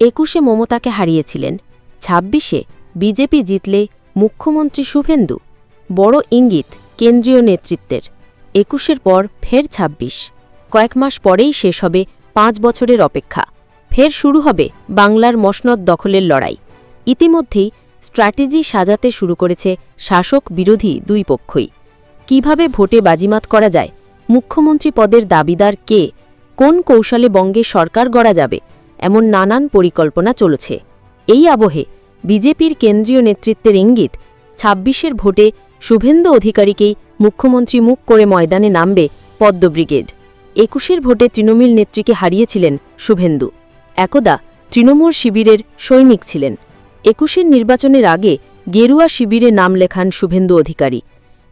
একুশে মমতাকে হারিয়েছিলেন, ছাব্বিশে বিজেপি জিতলে মুখ্যমন্ত্রী শুভেন্দু। বড় ইঙ্গিত কেন্দ্রীয় নেতৃত্বের। একুশের পর ফের ছাব্বিশ। কয়েক মাস পরেই শেষ হবে পাঁচ বছরের অপেক্ষা। ফের শুরু হবে বাংলার মসনদ দখলের লড়াই। ইতিমধ্যেই স্ট্র্যাটেজি সাজাতে শুরু করেছে শাসক বিরোধী দুই পক্ষই। কীভাবে ভোটে বাজিমাত করা যায়? মুখ্যমন্ত্রী পদের দাবিদার কে? কোন কৌশলে বঙ্গে সরকার গড়া যাবে? এমন নানান পরিকল্পনা চলেছে। এই আবহে বিজেপির কেন্দ্রীয় নেতৃত্বের ইঙ্গিত, ছাব্বিশের ভোটে শুভেন্দু অধিকারীকেই মুখ্যমন্ত্রী মুখ করে ময়দানে নামবে পদ্ম ব্রিগেড। একুশের ভোটে তৃণমূল নেত্রীকে হারিয়েছিলেন শুভেন্দু। একদা তৃণমূল শিবিরের সৈনিক ছিলেন। একুশের নির্বাচনের আগে গেরুয়া শিবিরে নাম লেখান শুভেন্দু অধিকারী।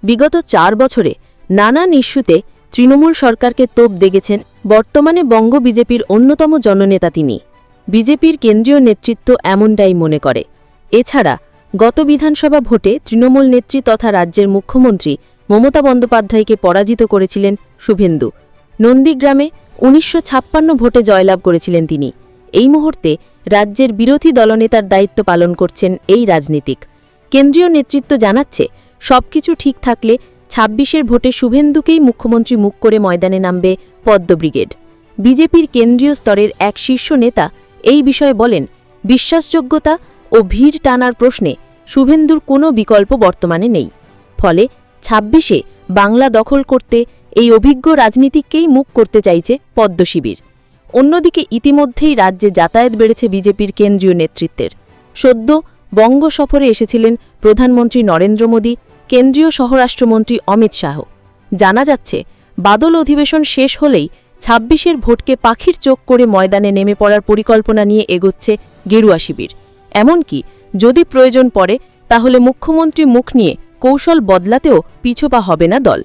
বিগত চার বছরে নানান ইস্যুতে তৃণমূল সরকারকে তোপ দেগেছেন বর্তমানে বঙ্গ বিজেপির অন্যতম জননেতা তিনি। বিজেপির কেন্দ্রীয় নেতৃত্ব এমনটাই মনে করে। এছাড়া, গত বিধানসভা ভোটে তৃণমূল নেত্রী তথা রাজ্যের মুখ্যমন্ত্রী মমতা বন্দ্যোপাধ্যায়কে পরাজিত করেছিলেন শুভেন্দু। নন্দীগ্রামে উনিশশো ছাপ্পান্ন ভোটে জয়লাভ করেছিলেন তিনি। এই মুহূর্তে রাজ্যের বিরোধী দলনেতার দায়িত্ব পালন করছেন এই রাজনীতিক। কেন্দ্রীয় নেতৃত্ব জানাচ্ছে, সবকিছু ঠিক থাকলে ছাব্বিশের ভোটে শুভেন্দুকেই মুখ্যমন্ত্রী মুখ করে ময়দানে নামবে পদ্ম ব্রিগেড। বিজেপির কেন্দ্রীয় স্তরের এক শীর্ষ নেতা এই বিষয়ে বলেন, বিশ্বাসযোগ্যতা ও ভিড় টানার প্রশ্নে শুভেন্দুর কোনো বিকল্প বর্তমানে নেই। ফলে ছাব্বিশে বাংলা দখল করতে এই অভিজ্ঞ রাজনীতিককেই মুখ করতে চাইছে পদ্ম শিবির। অন্যদিকে ইতিমধ্যেই রাজ্যে যাতায়াত বেড়েছে বিজেপির কেন্দ্রীয় নেতৃত্বের। সদ্য বঙ্গ সফরে এসেছিলেন প্রধানমন্ত্রী নরেন্দ্র মোদী, কেন্দ্রীয় স্বরাষ্ট্রমন্ত্রী অমিত শাহ। জানা যাচ্ছে বাদল অধিবেশন শেষ হলেই ছাব্বিশের ভোটকে পাখির চোখ করে ময়দানে নেমে পড়ার পরিকল্পনা নিয়ে এগোচ্ছে গেরুয়া শিবির। এমনকি যদি প্রয়োজন পড়ে, তাহলে মুখ্যমন্ত্রী মুখ নিয়ে কৌশল বদলাতেও পিছোপা হবে না দল।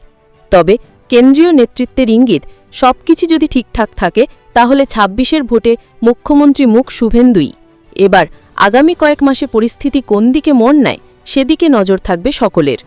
তবে কেন্দ্রীয় নেতৃত্বের ইঙ্গিত, সবকিছু যদি ঠিকঠাক থাকে, তাহলে ছাব্বিশের ভোটে মুখ্যমন্ত্রী মুখ শুভেন্দুই। এবার আগামী কয়েক মাসে পরিস্থিতি কোন দিকে মন নেয়, সেদিকে নজর থাকবে সকলের।